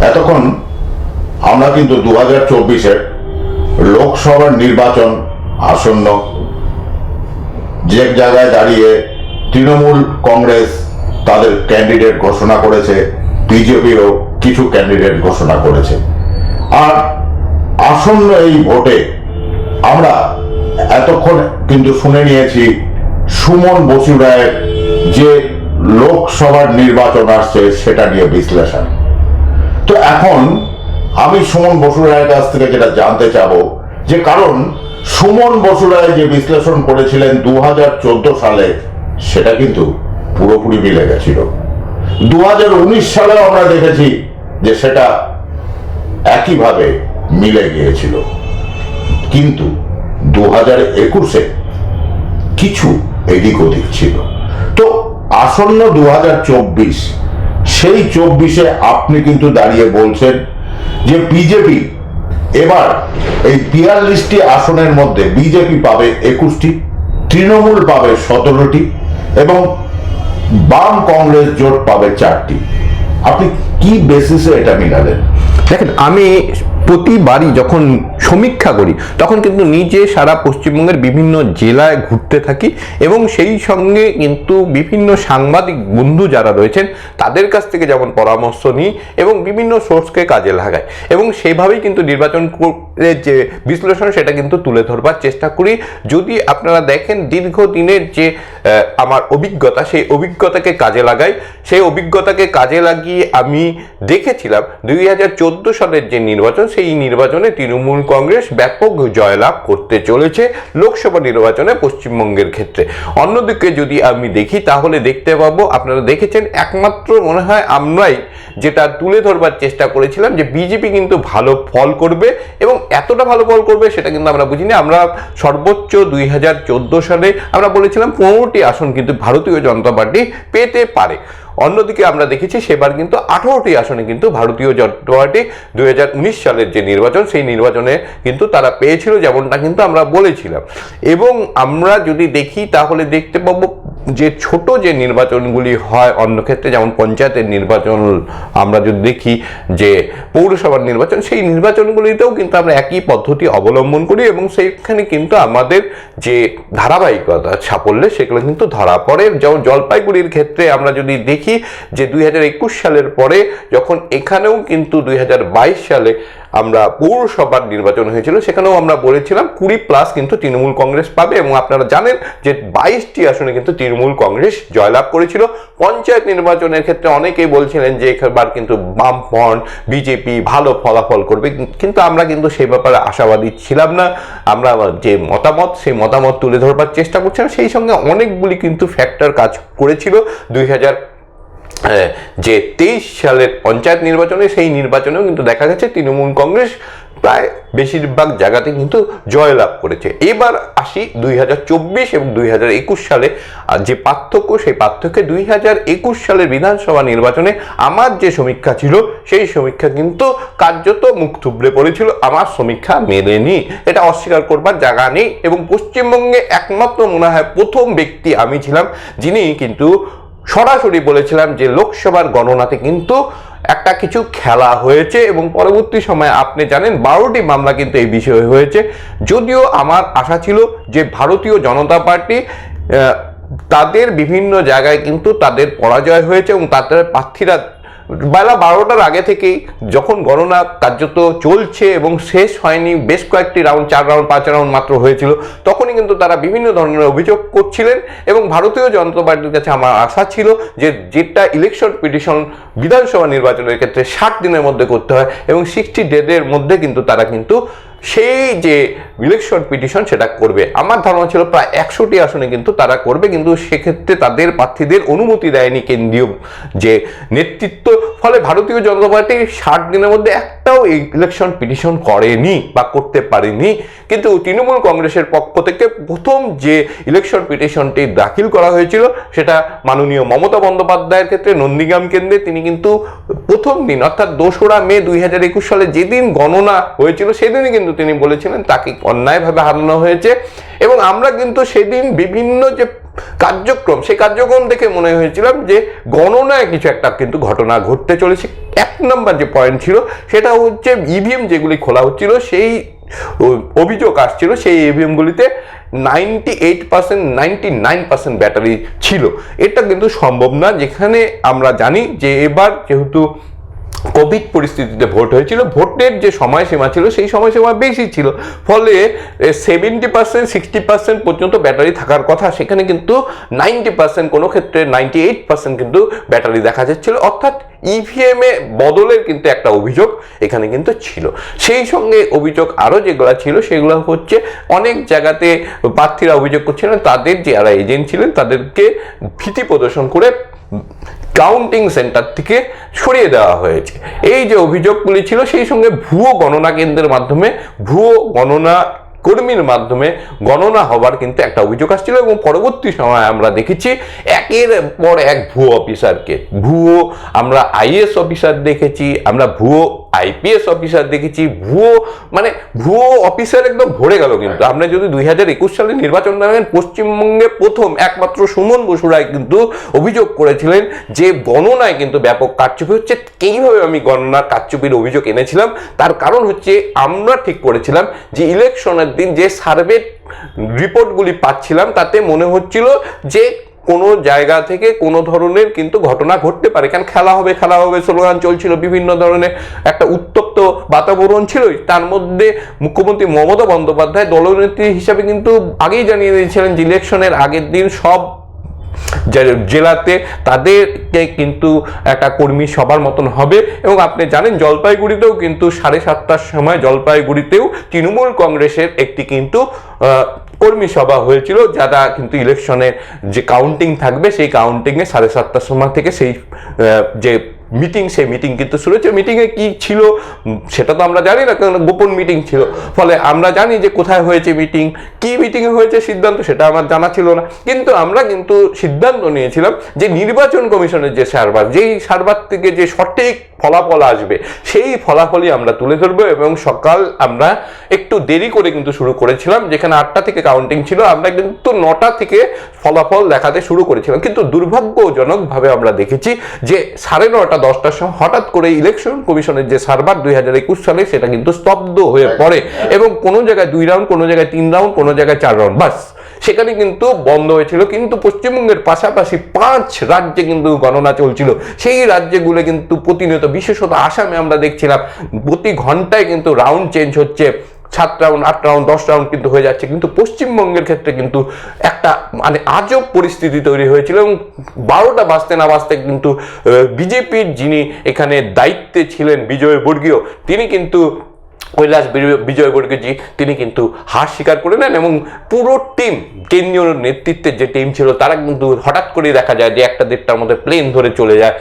এতক্ষণ আমরা কিন্তু দু হাজার চব্বিশের লোকসভার নির্বাচন আসন্ন। যে জায়গায় দাঁড়িয়ে তৃণমূল কংগ্রেস তাদের ক্যান্ডিডেট ঘোষণা করেছে, বিজেপিরও কিছু ক্যান্ডিডেট ঘোষণা করেছে। আর আসন্ন এই ভোটে আমরা এতক্ষণ কিন্তু শুনে নিয়েছি সুমন বসু রায়ের যে লোকসভার নির্বাচন আসছে সেটা নিয়ে বিশ্লেষণ। তো এখন আমি সুমন বসু রায়ের কাছ থেকে যেটা জানতে চাবো, যে কারণ সুমন বসু রায় যে বিশ্লেষণ করেছিলেন দু হাজার চোদ্দ সালে, সেটা কিন্তু পুরোপুরি মিলে গেছিল। দু সালেও আমরা দেখেছি যে সেটা একইভাবে মিলে গিয়েছিল। কিন্তু দু হাজার একুশে কিছু এদিক ওদিক ছিল। তো আসন্ন দু হাজার চব্বিশ সেই চব্বিশে আপনি কিন্তু দাঁড়িয়ে বলছেন যে বিজেপি এবার এই বিয়াল্লিশটি আসনের মধ্যে বিজেপি পাবে একুশটি, তৃণমূল পাবে সতেরোটি এবং বাম কংগ্রেস জোট পাবে চারটি। আপনি কি বেসিসে এটা মিলালেন? দেখেন, আমি প্রতিবারই যখন সমীক্ষা করি, তখন কিন্তু নিজে সারা পশ্চিমবঙ্গের বিভিন্ন জেলায় ঘুরতে থাকি এবং সেই সঙ্গে কিন্তু বিভিন্ন সাংবাদিক বন্ধু যারা রয়েছেন, তাদের কাছ থেকে যেমন পরামর্শ নিই এবং বিভিন্ন সোর্সকে কাজে লাগাই এবং সেভাবেই কিন্তু নির্বাচন যে বিশ্লেষণ সেটা কিন্তু তুলে ধরবার চেষ্টা করি। যদি আপনারা দেখেন দীর্ঘদিনের যে আমার অভিজ্ঞতা, সেই অভিজ্ঞতাকে কাজে লাগাই। সেই অভিজ্ঞতাকে কাজে লাগিয়ে আমি দেখেছিলাম দুই হাজার চোদ্দ সালের যে নির্বাচন, সেই নির্বাচনে তৃণমূল কংগ্রেস ব্যাপক জয়লাভ করতে চলেছে লোকসভা নির্বাচনে পশ্চিমবঙ্গের ক্ষেত্রে। অন্যদিকে যদি আমি দেখি, তাহলে দেখতে পাবো, আপনারা দেখেছেন একমাত্র মনে হয় আমরাই যেটা তুলে ধরবার চেষ্টা করেছিলাম যে, বিজেপি কিন্তু ভালো ফল করবে এবং এতটা ভালো বল করবে সেটা কিন্তু আমরা বুঝিনি। আমরা সর্বোচ্চ দুই হাজার চোদ্দ সালে আমরা বলেছিলাম পনেরোটি আসন কিন্তু ভারতীয় জনতা পার্টি পেতে পারে। অন্যদিকে আমরা দেখেছি সেবার কিন্তু আঠারোটি আসনে কিন্তু ভারতীয় জনতা পার্টি দু হাজার উনিশ সালের যে নির্বাচন, সেই নির্বাচনে কিন্তু তারা পেয়েছিল যেমনটা কিন্তু আমরা বলেছিলাম। এবং আমরা যদি দেখি তাহলে দেখতে পাবো যে ছোট যে নির্বাচনগুলি হয় অন্য ক্ষেত্রে, যেমন পঞ্চায়েতের নির্বাচন আমরা যদি দেখি যে পৌরসভার নির্বাচন, সেই নির্বাচনগুলিতেও কিন্তু আমরা একই পদ্ধতি অবলম্বন করি এবং সেইখানে কিন্তু আমাদের যে ধারাবাহিকতা সাফল্যে সেগুলো কিন্তু ধরা পড়ে। যেমন জলপাইগুড়ির ক্ষেত্রে আমরা যদি দেখি যে দুই হাজার একুশ সালের পরে যখন এখানেও কিন্তু দুই হাজার বাইশ সালে আমরা পৌরসভার নির্বাচন হয়েছিল, সেখানেও আমরা বলেছিলাম কুড়ি প্লাস কিন্তু তৃণমূল কংগ্রেস পাবে এবং আপনারা জানেন যে বাইশটি আসনে কিন্তু তৃণমূল কংগ্রেস জয়লাভ করেছিল। পঞ্চায়েত নির্বাচনের ক্ষেত্রে অনেকেই বলছিলেন যে এবার কিন্তু বামফ্রন্ট, বিজেপি ভালো ফলাফল করবে, কিন্তু আমরা কিন্তু সেই ব্যাপারে আশাবাদী ছিলাম না। আমরা যে মতামত, সেই মতামত তুলে ধরবার চেষ্টা করছিলাম। সেই সঙ্গে অনেকগুলি কিন্তু ফ্যাক্টর কাজ করেছিল। দুই হাজার যে তেইশ সালের পঞ্চায়েত নির্বাচনে সেই নির্বাচনেও কিন্তু দেখা গেছে তৃণমূল কংগ্রেস প্রায় বেশিরভাগ জায়গাতে কিন্তু জয়লাভ করেছে। এবার আসি দুই হাজার চব্বিশ এবং দুই হাজার একুশ সালে। যে পার্থক্য, সেই পার্থক্যে দুই হাজার একুশ সালের বিধানসভা নির্বাচনে আমার যে সমীক্ষা ছিল, সেই সমীক্ষা কিন্তু কার্যত মুখ থুবড়ে পড়েছিল আমার সমীক্ষা মেলেনি। এটা অস্বীকার করবার জায়গা নেই এবং পশ্চিমবঙ্গে একমাত্র মনে হয় প্রথম ব্যক্তি আমি ছিলাম, যিনি কিন্তু সরাসরি বলেছিলাম যে লোকসভার গণনাতে কিন্তু একটা কিছু খেলা হয়েছে এবং পরবর্তী সময়ে আপনি জানেন বারোটি মামলা কিন্তু এই বিষয়ে হয়েছে। যদিও আমার আশা ছিল যে ভারতীয় জনতা পার্টি তাদের বিভিন্ন জায়গায় কিন্তু তাদের পরাজয় হয়েছে এবং তাদের প্রার্থীরা বেলা বারোটার আগে থেকেই যখন গণনা কার্যত চলছে এবং শেষ হয়নি, বেশ কয়েকটি রাউন্ড চার রাউন্ড পাঁচ রাউন্ড মাত্র হয়েছিল, তখনই কিন্তু তারা বিভিন্ন ধরনের অভিযোগ করছিলেন এবং ভারতীয় জনতা পার্টির কাছে আমার আশা ছিল যে যেটা ইলেকশন পিটিশন বিধানসভা নির্বাচনের ক্ষেত্রে ষাট দিনের মধ্যে করতে হয় এবং সিক্সটি ডেজের মধ্যে কিন্তু তারা কিন্তু সেই যে ইলেকশন পিটিশন সেটা করবে। আমার ধারণা ছিল প্রায় একশোটি আসনে কিন্তু তারা করবে, কিন্তু সেক্ষেত্রে তাদের প্রার্থীদের অনুমতি দেয়নি কেন্দ্রীয় যে নেতৃত্ব। ফলে ভারতীয় জনতা পার্টি ষাট দিনের মধ্যে একটাও এই ইলেকশন পিটিশন করেনি বা করতে পারেনি, কিন্তু তৃণমূল কংগ্রেসের পক্ষ থেকে প্রথম যে ইলেকশন পিটিশনটি দাখিল করা হয়েছিল, সেটা মাননীয় মমতা বন্দ্যোপাধ্যায়ের ক্ষেত্রে নন্দীগ্রাম কেন্দ্রে তিনি কিন্তু প্রথম দিন, অর্থাৎ দোসরা মে দুই হাজার একুশ সালে যেদিন গণনা হয়েছিল, সেদিনই কিন্তু তিনি বলেছিলেন তাকে অন্যায়ভাবে হারানো হয়েছে। এবং আমরা কিন্তু সেদিন বিভিন্ন যে কার্যক্রম, সেই কার্যক্রম দেখে মনে হয়েছিলাম যে গণনায় কিছু একটা কিন্তু ঘটনা ঘটতে চলেছে। এক নম্বর যে পয়েন্ট ছিল, সেটা হচ্ছে ইভিএম যেগুলি খোলা হচ্ছিল, সেই অভিযোগ আসছিল, সেই ইভিএমগুলিতে ninety eight percent ninety nine percent battery ছিল। এটা কিন্তু সম্ভব না, যেখানে আমরা জানি যে এবার যেহেতু কোভিড পরিস্থিতিতে ভোট হয়েছিল, ভোটের যে সময়সীমা ছিল সেই সময়সীমা বেশি ছিল। ফলে সেভেন্টি পার্সেন্ট সিক্সটি পার্সেন্ট পর্যন্ত ব্যাটারি থাকার কথা, সেখানে কিন্তু নাইনটি পার্সেন্ট কোনো ক্ষেত্রে নাইনটি এইট পার্সেন্ট কিন্তু ব্যাটারি দেখা যাচ্ছিল। অর্থাৎ ইভিএম এ বদলের কিন্তু একটা অভিযোগ এখানে কিন্তু ছিল। সেই সঙ্গে অভিযোগ আরও যেগুলো ছিল, সেগুলো হচ্ছে অনেক জায়গাতে প্রার্থীরা অভিযোগ করছিলেন, তাদের যারা এজেন্ট ছিলেন, তাদেরকে ভীতি প্রদর্শন করে কাউন্টিং সেন্টার থেকে সরিয়ে দেওয়া হয়েছে। এই যে অভিযোগগুলি ছিল, সেই সঙ্গে ভুয়ো গণনা কেন্দ্রের মাধ্যমে, ভুয়ো গণনা কর্মীর মাধ্যমে গণনা হবার কিন্তু একটা অভিযোগ আসছিল এবং পরবর্তী সময় আমরা দেখেছি, একের পর এক ভুয়ো অফিসারকে ভুয়ো, আমরা আইএস অফিসার দেখেছি, আমরা ভুয়ো আইপিএস অফিসার দেখেছি ভুয়ো মানে ভুয়ো অফিসার একদম ভরে গেল কিন্তু। আমরা যদি দুই হাজার একুশ সালে নির্বাচন দেখেন পশ্চিমবঙ্গে প্রথম একমাত্র সুমন বসু রায় কিন্তু অভিযোগ করেছিলেন যে গণনায় কিন্তু ব্যাপক কারচুপি হচ্ছে। এইভাবে আমি গণনার কারচুপির অভিযোগ এনেছিলাম? তার কারণ হচ্ছে আমরা ঠিক করেছিলাম যে ইলেকশনের দিন যে সার্ভে রিপোর্টগুলি পাচ্ছিলাম তাতে মনে হচ্ছিল যে কোনো জায়গা থেকে কোনো ধরনের কিন্তু ঘটনা ঘটতে পারে। কারণ খেলা হবে খেলা হবে, স্লোগান চলছিল, বিভিন্ন ধরনের একটা উত্তপ্ত বাতাবরণ ছিল তার মধ্যে মুখ্যমন্ত্রী মমতা বন্দ্যোপাধ্যায় দলনেত্রী হিসাবে কিন্তু আগেই জানিয়ে দিয়েছিলেন যে ইলেকশনের আগের দিন সব জেলাতে তাদেরকে কিন্তু একটা কর্মী সবার মতন হবে এবং আপনি জানেন জলপাইগুড়িতেও কিন্তু সাড়ে সাতটার সময় জলপাইগুড়িতেও তৃণমূল কংগ্রেসের একটি কিন্তু কর্মী সভা হয়েছিল, যারা কিন্তু ইলেকশনের যে কাউন্টিং থাকবে, সেই কাউন্টিংয়ে সাড়ে সাতটার সময় থেকে সেই যে মিটিং সেই মিটিং কিন্তু শুরু হচ্ছে মিটিংয়ে কি ছিল? সেটা তো আমরা জানি না কারণ গোপন মিটিং ছিল। ফলে আমরা জানি যে কোথায় হয়েছে মিটিং কি মিটিং হয়েছে সিদ্ধান্ত, সেটা আমার জানা ছিল না। কিন্তু আমরা কিন্তু সিদ্ধান্ত নিয়েছিলাম যে নির্বাচন কমিশনের যে সার্ভার, যেই সার্ভার থেকে যে সঠিক ফলাফল আসবে, সেই ফলাফলই আমরা তুলে ধরবো এবং সকাল আমরা একটু দেরি করে কিন্তু শুরু করেছিলাম, যেখানে আটটা থেকে কাউন্টিং ছিল, আমরা কিন্তু নটা থেকে ফলাফল দেখাতে শুরু করেছিলাম। কিন্তু দুর্ভাগ্যজনকভাবে আমরা দেখেছি যে সাড়ে নটা দশটার সময় হঠাৎ করে ইলেকশন কমিশনের যে সার্ভার দুই হাজার একুশ সালে সেটা কিন্তু স্তব্ধ হয়ে পড়ে। এবং কোনো জায়গায় দুই রাউন্ড কোনো জায়গায় তিন রাউন্ড কোনো জায়গায় চার রাউন্ড বাস। সেখানে কিন্তু বন্ধ হয়েছিল। কিন্তু পশ্চিমবঙ্গের পাশাপাশি পাঁচ রাজ্যে কিন্তু গণনা চলছিল। সেই রাজ্যগুলো কিন্তু প্রতিনিয়ত বিশেষত আসামে আমরা দেখছিলাম প্রতি ঘন্টায় কিন্তু রাউন্ড চেঞ্জ হচ্ছে। সাত রাউন্ড আট রাউন্ড দশ রাউন্ড কিন্তু হয়ে যাচ্ছে। কিন্তু পশ্চিমবঙ্গের ক্ষেত্রে কিন্তু একটা মানে আজব পরিস্থিতি তৈরি হয়েছিল এবং বারোটা বাঁচতে না বাঁচতে কিন্তু বিজেপির যিনি এখানে দায়িত্বে ছিলেন বিজয় বর্গীয়, তিনি কিন্তু কৈলাস বিজয়- বিজয়বর্গীয়জি তিনি কিন্তু হার স্বীকার করে নেন এবং পুরো টিম কেন্দ্রীয় নেতৃত্বের যে টিম ছিল, তারা কিন্তু হঠাৎ করে দেখা যায় যে একটা দেড়টার মধ্যে প্লেন ধরে চলে যায়।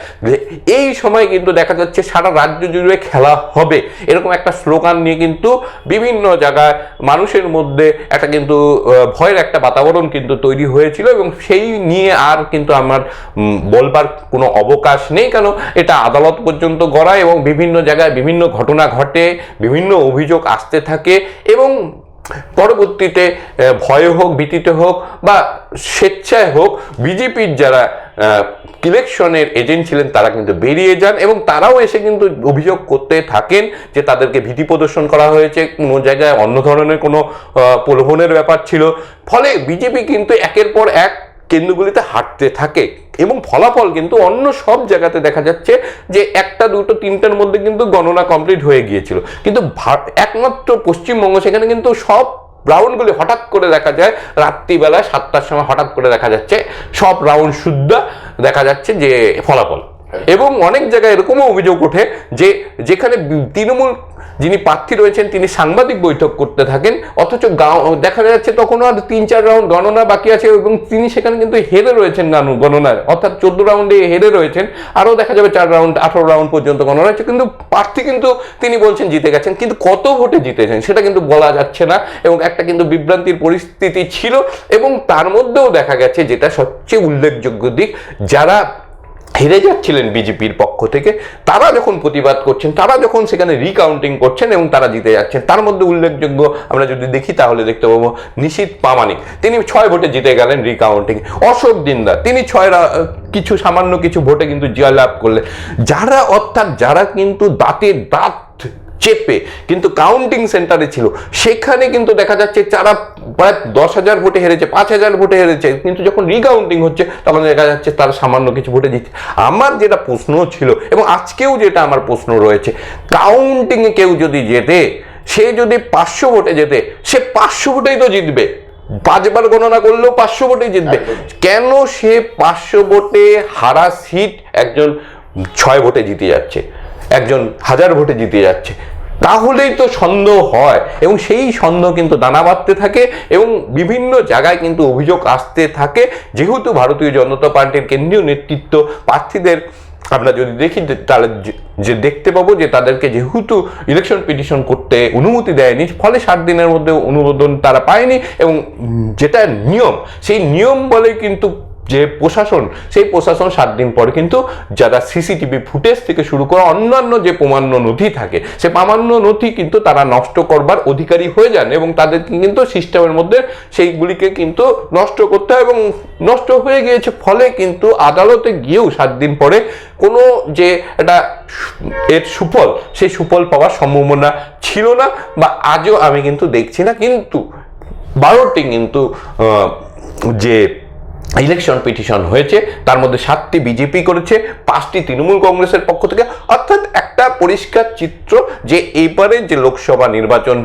এই সময় কিন্তু দেখা যাচ্ছে সারা রাজ্য জুড়ে খেলা হবে। এরকম একটা স্লোগান নিয়ে কিন্তু বিভিন্ন জায়গায় মানুষের মধ্যে একটা কিন্তু ভয়ের একটা বাতাবরণ কিন্তু তৈরি হয়েছিল এবং সেই নিয়ে আর কিন্তু আমার বলবার কোনো অবকাশ নেই। কেন? এটা আদালত পর্যন্ত গড়ায় এবং বিভিন্ন জায়গায় বিভিন্ন ঘটনা ঘটে, বিভিন্ন অভিযোগ আসতে থাকে এবং পরবর্তীতে ভয়ে হোক, ভীতিতে হোক বা স্বেচ্ছায় হোক, বিজেপির যারা ইলেকশনের এজেন্ট ছিলেন তারা কিন্তু বেরিয়ে যান এবং তারাও এসে কিন্তু অভিযোগ করতে থাকেন যে তাদেরকে ভীতি প্রদর্শন করা হয়েছে। কোনো জায়গায় অন্য ধরনের কোনো প্রলোভনের ব্যাপার ছিল। ফলে বিজেপি কিন্তু একের পর এক কেন্দ্রগুলিতে হাঁটতে থাকে এবং ফলাফল কিন্তু অন্য সব জায়গাতে দেখা যাচ্ছে যে একটা, দুটো, তিনটার মধ্যে কিন্তু গণনা কমপ্লিট হয়ে গিয়েছিল। কিন্তু একমাত্র পশ্চিমবঙ্গ সেখানে কিন্তু সব রাউন্ডগুলি হঠাৎ করে দেখা যায়, রাত্রিবেলা সাতটার সময় হঠাৎ করে দেখা যাচ্ছে, সব রাউন্ড শুদ্ধ দেখা যাচ্ছে যে ফলাফল। এবং অনেক জায়গায় এরকমও অভিযোগ ওঠে যে যেখানে তৃণমূল যিনি প্রার্থী রয়েছেন, তিনি সাংবাদিক বৈঠক করতে থাকেন, অথচ দেখা যাচ্ছে তখন আর তিন চার রাউন্ড গণনা বাকি আছে এবং তিনি সেখানে কিন্তু হেরে রয়েছেন গণনার অর্থাৎ চোদ্দ রাউন্ডে হেরে রয়েছেন, আরও দেখা যাবে চার রাউন্ড, আঠারো রাউন্ড পর্যন্ত গণনা হচ্ছে। কিন্তু প্রার্থী কিন্তু তিনি বলছেন জিতে গেছেন, কিন্তু কত ভোটে জিতেছেন সেটা কিন্তু বলা যাচ্ছে না এবং একটা কিন্তু বিভ্রান্তির পরিস্থিতি ছিল এবং তার মধ্যেও দেখা গেছে যেটা সবচেয়ে উল্লেখযোগ্য দিক, যারা হেরে যাচ্ছিলেন বিজেপির পক্ষ থেকে। তারা যখন প্রতিবাদ করছেন, তারা যখন সেখানে রিকাউন্টিং করছেন এবং তারা জিতে যাচ্ছেন, তার মধ্যে উল্লেখযোগ্য আমরা যদি দেখি তাহলে দেখতে পাবো নিশীত পামানিক তিনি ছয় ভোটে জিতে গেলেন রিকাউন্টিং অশোক দিন্দা তিনি ছয় কিছু সামান্য কিছু ভোটে কিন্তু জয়লাভ করলেন। যারা, অর্থাৎ যারা কিন্তু দাঁতে দাঁত চেপে কিন্তু কাউন্টিং সেন্টারে ছিল, সেখানে কিন্তু দেখা যাচ্ছে যারা প্রায় দশ হাজার ভোটে হেরেছে পাঁচ হাজার ভোটে হেরেছে কিন্তু যখন রিকাউন্টিং হচ্ছে তখন দেখা যাচ্ছে তারা সামান্য কিছু ভোটে জিতছে। আমার যেটা প্রশ্ন ছিল এবং আজকেও যেটা আমার প্রশ্ন রয়েছে কাউন্টিংয়ে কেউ যদি জেতে সে যদি পাঁচশো ভোটে যেতে সে পাঁচশো ভোটেই তো জিতবে। পাঁচবার গণনা করলেও পাঁচশো ভোটেই জিতবে। কেন সে পাঁচশো ভোটে হারা সিট একজন ছয় ভোটে জিতে যাচ্ছে? একজন হাজার ভোটে জিতে যাচ্ছে। তাহলেই তো সন্দেহ হয়। এবং সেই সন্দেহ কিন্তু দানা বাঁধতে থাকে এবং বিভিন্ন জায়গায় কিন্তু অভিযোগ আসতে থাকে। যেহেতু ভারতীয় জনতা পার্টির কেন্দ্রীয় নেতৃত্ব প্রার্থীদের, আমরা যদি দেখি তাহলে যে- দেখতে পাবো যে তাদেরকে যেহেতু ইলেকশন পিটিশন করতে অনুমতি দেয়নি, ফলে সাত দিনের মধ্যে অনুমোদন তারা পায়নি এবং যেটা নিয়ম, সেই নিয়ম বলে কিন্তু যে প্রশাসন, সেই প্রশাসন সাত দিন পরে কিন্তু যারা সিসিটিভি ফুটেজ থেকে শুরু করে অন্যান্য যে প্রমাণ্য নথি থাকে, সে প্রামাণ্য নথি কিন্তু তারা নষ্ট করবার অধিকারী হয়ে যান এবং তাদেরকে কিন্তু সিস্টেমের মধ্যে সেইগুলিকে কিন্তু নষ্ট করতে হয় এবং নষ্ট হয়ে গিয়েছে ফলে কিন্তু আদালতে গিয়েও সাত দিন পরে কোনো যে একটা এর সুফল, সেই সুফল পাওয়ার সম্ভাবনা ছিল না বা আজও আমি কিন্তু দেখছি না। কিন্তু বারোটি কিন্তু যে ইলেকশন পিটিশন হয়েছে, তার মধ্যে সাতটি বিজেপি করেছে, পাঁচটি তৃণমূল কংগ্রেসের পক্ষ থেকে। অর্থাৎ একটা পরিষ্কার চিত্র যে এইবারে যে লোকসভা নির্বাচন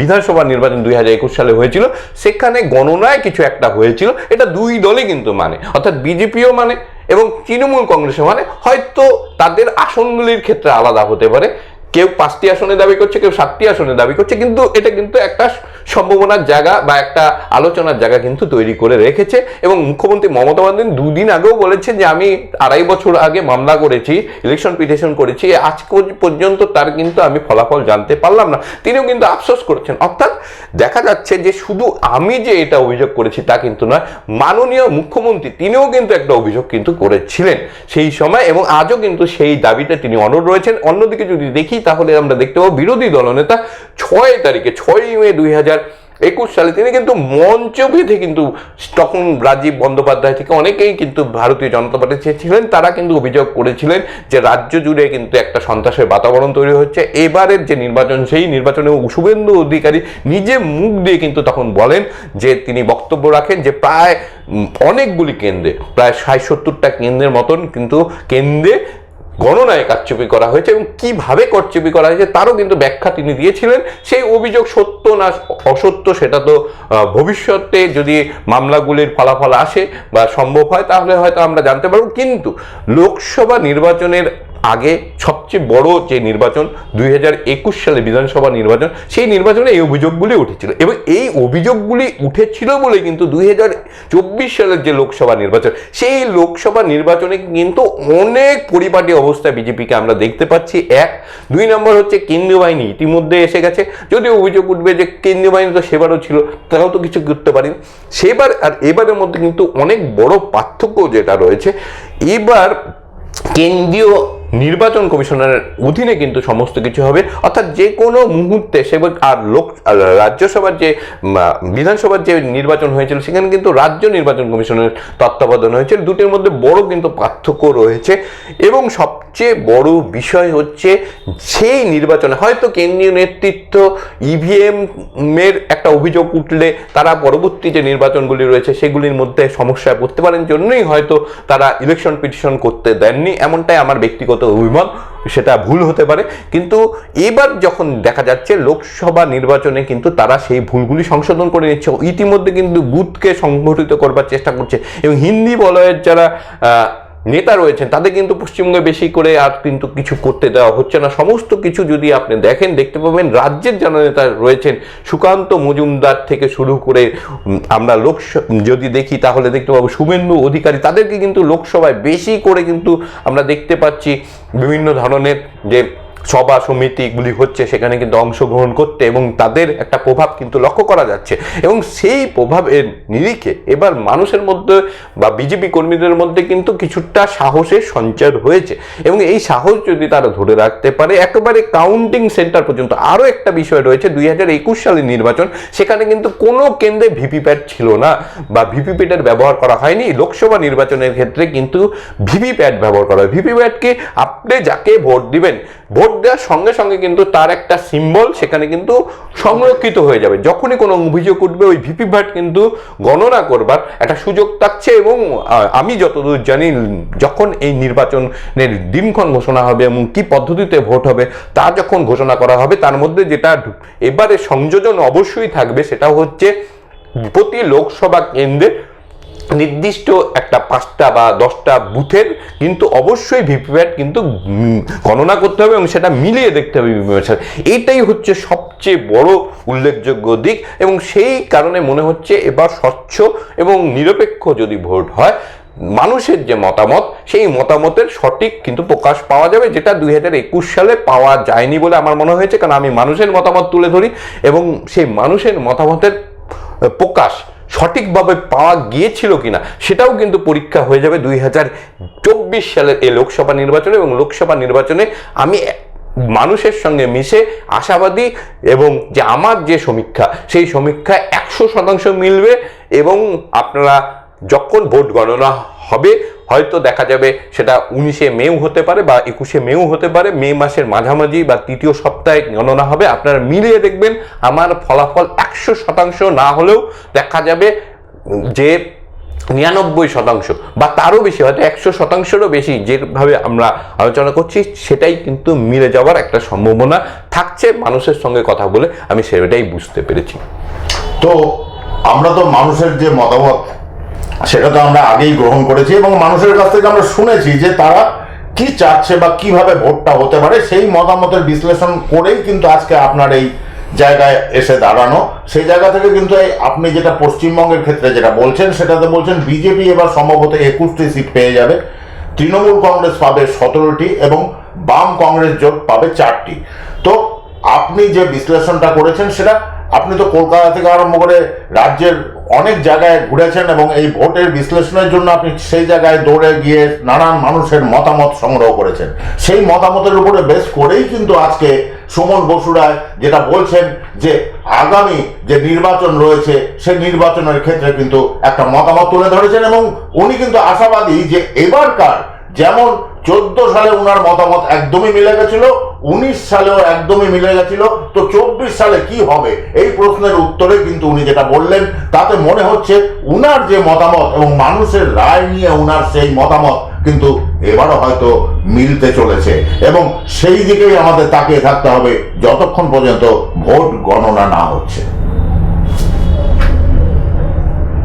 বিধানসভা নির্বাচন দুই হাজার একুশ সালে হয়েছিল, সেখানে গণনায় কিছু একটা হয়েছিল, এটা দুই দলই কিন্তু মানে। অর্থাৎ বিজেপিও মানে এবং তৃণমূল কংগ্রেসও মানে। হয়তো তাদের আসনগুলির ক্ষেত্রে আলাদা হতে পারে। কেউ পাঁচটি আসনে দাবি করছে, কেউ সাতটি আসনে দাবি করছে, কিন্তু এটা কিন্তু একটা সম্ভাবনার জায়গা বা একটা আলোচনার জায়গা কিন্তু তৈরি করে রেখেছে এবং মুখ্যমন্ত্রী মমতা বন্দ্যোপাধ্যায় দুদিন আগেও বলেছেন যে আমি আড়াই বছর আগে মামলা করেছি ইলেকশন পিটিশন করেছি আজ পর্যন্ত তার কিন্তু আমি ফলাফল জানতে পারলাম না। তিনিও কিন্তু আফসোস করছেন। অর্থাৎ দেখা যাচ্ছে যে শুধু আমি যে এটা অভিযোগ করেছি তা কিন্তু নয়, মাননীয় মুখ্যমন্ত্রী তিনিও কিন্তু একটা অভিযোগ কিন্তু করেছিলেন সেই সময় এবং আজও কিন্তু সেই দাবিতে তিনি অনড় রয়েছেন। অন্যদিকে যদি দেখি তাহলে আমরা দেখতে পাবো বিরোধী দলনেতা ছয় তারিখে ছয়ই মে দুই হাজার একুশ সালে তিনি কিন্তু মঞ্চ বেঁধে কিন্তু তখন রাজীব বন্দ্যোপাধ্যায় থেকে অনেকেই কিন্তু ভারতীয় জনতা পার্টি ছিলেন, তারা কিন্তু অভিযোগ করেছিলেন যে রাজ্য জুড়ে কিন্তু একটা সন্ত্রাসের বাতাবরণ তৈরি হচ্ছে। এবারের যে নির্বাচন, সেই নির্বাচনে শুভেন্দু অধিকারী নিজে মুখ দিয়ে কিন্তু তখন বলেন যে তিনি বক্তব্য রাখেন যে প্রায় অনেকগুলি কেন্দ্রে, প্রায় ষাট সত্তরটা কেন্দ্রের মতন কিন্তু কেন্দ্রে গণনায় কারচুপি করা হয়েছে এবং কীভাবে কারচুপি করা হয়েছে তারও কিন্তু ব্যাখ্যা তিনি দিয়েছিলেন। সেই অভিযোগ সত্য না অসত্য সেটা তো ভবিষ্যতে যদি মামলাগুলির ফলাফল আসে বা সম্ভব হয়, তাহলে হয়তো আমরা জানতে পারব। কিন্তু লোকসভা নির্বাচনের আগে সবচেয়ে বড় যে নির্বাচন, দুই হাজার একুশ সালে বিধানসভা নির্বাচন, সেই নির্বাচনে এই অভিযোগগুলি উঠেছিল। এবং এই অভিযোগগুলি উঠেছিল বলে কিন্তু দুই হাজার চব্বিশ সালের যে লোকসভা নির্বাচন, সেই লোকসভা নির্বাচনে কিন্তু অনেক পরিপাটি অবস্থায় বিজেপিকে আমরা দেখতে পাচ্ছি। এক, দুই নম্বর হচ্ছে কেন্দ্রীয় বাহিনী ইতিমধ্যে এসে গেছে। যদি অভিযোগ উঠবে যে কেন্দ্রীয় বাহিনী তো সেবারও ছিল, তারাও তো কিছু করতে পারেনি। সেবার আর এবারের মধ্যে কিন্তু অনেক বড় পার্থক্য যেটা রয়েছে, এবার কেন্দ্রীয় নির্বাচন কমিশনের অধীনে কিন্তু সমস্ত কিছু হবে। অর্থাৎ যে কোনো মুহূর্তে সে আর লোক রাজ্যসভার যে বিধানসভার যে নির্বাচন হয়েছিল, সেখানে কিন্তু রাজ্য নির্বাচন কমিশনের তত্ত্বাবধান হয়েছিল। দুটির মধ্যে বড় কিন্তু পার্থক্য রয়েছে এবং সবচেয়ে বড় বিষয় হচ্ছে সেই নির্বাচনে হয়তো কেন্দ্রীয় নেতৃত্ব ইভিএম এর একটা অভিযোগ উঠলে তারা পরবর্তী যে নির্বাচনগুলি রয়েছে, সেগুলির মধ্যে সমস্যায় পড়তে পারেন। জন্যই হয়তো তারা ইলেকশন পিটিশন করতে দেননি। এমনটাই আমার ব্যক্তিগত অভিমত সেটা ভুল হতে পারে। কিন্তু এবার যখন দেখা যাচ্ছে, লোকসভা নির্বাচনে কিন্তু তারা সেই ভুলগুলি সংশোধন করে নিচ্ছে ইতিমধ্যে কিন্তু বুথকে সংগঠিত করবার চেষ্টা করছে। এবং হিন্দি বলয়ের যারা নেতা রয়েছেন, তাদের কিন্তু পশ্চিমবঙ্গে বেশি করে আর কিন্তু কিছু করতে দেওয়া হচ্ছে না। সমস্ত কিছু যদি আপনি দেখেন, দেখতে পাবেন, রাজ্যের যারা নেতা রয়েছেন, সুকান্ত মজুমদার থেকে শুরু করে আমরা লোক যদি দেখি তাহলে দেখতে পাবো শুভেন্দু অধিকারী, তাদেরকে কিন্তু লোকসভায় বেশি করে কিন্তু আমরা দেখতে পাচ্ছি। বিভিন্ন ধরনের যে সভা সমিতিগুলি হচ্ছে সেখানে কিন্তু অংশগ্রহণ করতে এবং তাদের একটা প্রভাব কিন্তু লক্ষ্য করা যাচ্ছে। এবং সেই প্রভাবের নিরিখে এবার মানুষের মধ্যে বা বিজেপি কর্মীদের মধ্যে কিন্তু কিছুটা সাহসের সঞ্চার হয়েছে। এবং এই সাহস যদি তারা ধরে রাখতে পারে, একেবারে কাউন্টিং সেন্টার পর্যন্ত আরও একটা বিষয় রয়েছে, দুই হাজার একুশ সালের নির্বাচন, সেখানে কিন্তু কোনো কেন্দ্রে ভিভিপ্যাট ছিল না বা ভিভিপ্যাটের ব্যবহার করা হয়নি। লোকসভা নির্বাচনের ক্ষেত্রে কিন্তু ভিভিপ্যাট ব্যবহার করা হয়। ভিভিপ্যাটকে আপনি যাকে ভোট দিবেন ভোট দেওয়ার সঙ্গে সঙ্গে কিন্তু তার একটা সিম্বল সেখানে কিন্তু সংরক্ষিত হয়ে যাবে। যখনই কোনো অভিযোগ উঠবে, ওই ভিপি ভিভিপ্যাট কিন্তু গণনা করবার একটা সুযোগ থাকছে এবং আমি যতদূর জানি, যখন এই নির্বাচনের দিনক্ষণ ঘোষণা হবে এবং কি পদ্ধতিতে ভোট হবে, তা যখন ঘোষণা করা হবে, তার মধ্যে যেটা এবারে সংযোজন অবশ্যই থাকবে সেটা হচ্ছে প্রতি লোকসভা কেন্দ্রে নির্দিষ্ট একটা পাঁচটা বা দশটা বুথের কিন্তু অবশ্যই ভিভিপ্যাট কিন্তু গণনা করতে হবে এবং সেটা মিলিয়ে দেখতে হবে ভিভিপ্যাটের সাথে এইটাই হচ্ছে সবচেয়ে বড় উল্লেখযোগ্য দিক এবং সেই কারণে মনে হচ্ছে এবার স্বচ্ছ এবং নিরপেক্ষ যদি ভোট হয়, মানুষের যে মতামত, সেই মতামতের সঠিক কিন্তু প্রকাশ পাওয়া যাবে, যেটা দুই হাজার একুশ সালে পাওয়া যায়নি বলে আমার মনে হয়েছে। কারণ আমি মানুষের মতামত তুলে ধরি এবং সেই মানুষের মতামতের প্রকাশ সঠিকভাবে পাওয়া গিয়েছিল কিনা, সেটাও কিন্তু পরীক্ষা হয়ে যাবে দুই হাজার চব্বিশ সালের এই লোকসভা নির্বাচনে এবং লোকসভা নির্বাচনে আমি মানুষের সঙ্গে মিশে আশাবাদী এবং যে আমার যে সমীক্ষা, সেই সমীক্ষা একশো শতাংশ মিলবে এবং আপনারা যখন ভোট গণনা হবে হয়তো দেখা যাবে সেটা উনিশে মেও হতে পারে বা একুশে মেও হতে পারে, মে মাসের মাঝামাঝি বা তৃতীয় সপ্তাহে গণনা হবে। আপনারা মিলিয়ে দেখবেন আমার ফলাফল একশো শতাংশ না হলেও দেখা যাবে যে নিরানব্বই শতাংশ বা তারও বেশি, হয়তো একশো শতাংশেরও বেশি যেভাবে আমরা আলোচনা করছি, সেটাই কিন্তু মিলে যাওয়ার একটা সম্ভাবনা থাকছে। মানুষের সঙ্গে কথা বলে আমি সেটাই বুঝতে পেরেছি। তো আমরা তো মানুষের যে মতামত সেটা তো আমরা আগেই গ্রহণ করেছি এবং মানুষের কাছ থেকে আমরা শুনেছি যে তারা কি চাচ্ছে বা কীভাবে ভোটটা হতে পারে, সেই মতামতের বিশ্লেষণ করেই কিন্তু আজকে আপনার এই জায়গায় এসে দাঁড়ানো। সেই জায়গা থেকে কিন্তু আপনি যেটা পশ্চিমবঙ্গের ক্ষেত্রে যেটা বলছেন, সেটাতে বলছেন বিজেপি এবার সম্ভবত একুশটি সিট পেয়ে যাবে। তৃণমূল কংগ্রেস পাবে সতেরোটি এবং বাম কংগ্রেস জোট পাবে চারটি। তো আপনি যে বিশ্লেষণটা করেছেন, সেটা আপনি তো কলকাতা থেকে আরম্ভ করে রাজ্যের অনেক জায়গায় ঘুরেছেন এবং এই ভোটের বিশ্লেষণের জন্য আপনি সেই জায়গায় দৌড়ে গিয়ে নানান মানুষের মতামত সংগ্রহ করেছেন। সেই মতামতের উপরে বেশ করেই কিন্তু আজকে সুমন বসুরায় যেটা বলছেন যে আগামী যে নির্বাচন রয়েছে সেই নির্বাচনের ক্ষেত্রে কিন্তু একটা মতামত তুলে ধরেছেন এবং উনি কিন্তু আশাবাদী যে এবারকার যেমন চোদ্দ সালে উনার মতামত একদমই মিলে গেছিল, উনিশ সালেও একদমই মিলে গেছিল। তো চব্বিশ সালে কি হবে? এই প্রশ্নের উত্তরে কিন্তু উনি যেটা বললেন, তাতে মনে হচ্ছে উনার যে মতামত এবং মানুষের রায় নিয়ে উনার সেই মতামত কিন্তু এবারও হয়তো মিলতে চলেছে। এবং সেই দিকেই আমাদের তাকিয়ে থাকতে হবে, যতক্ষণ পর্যন্ত ভোট গণনা না হচ্ছে।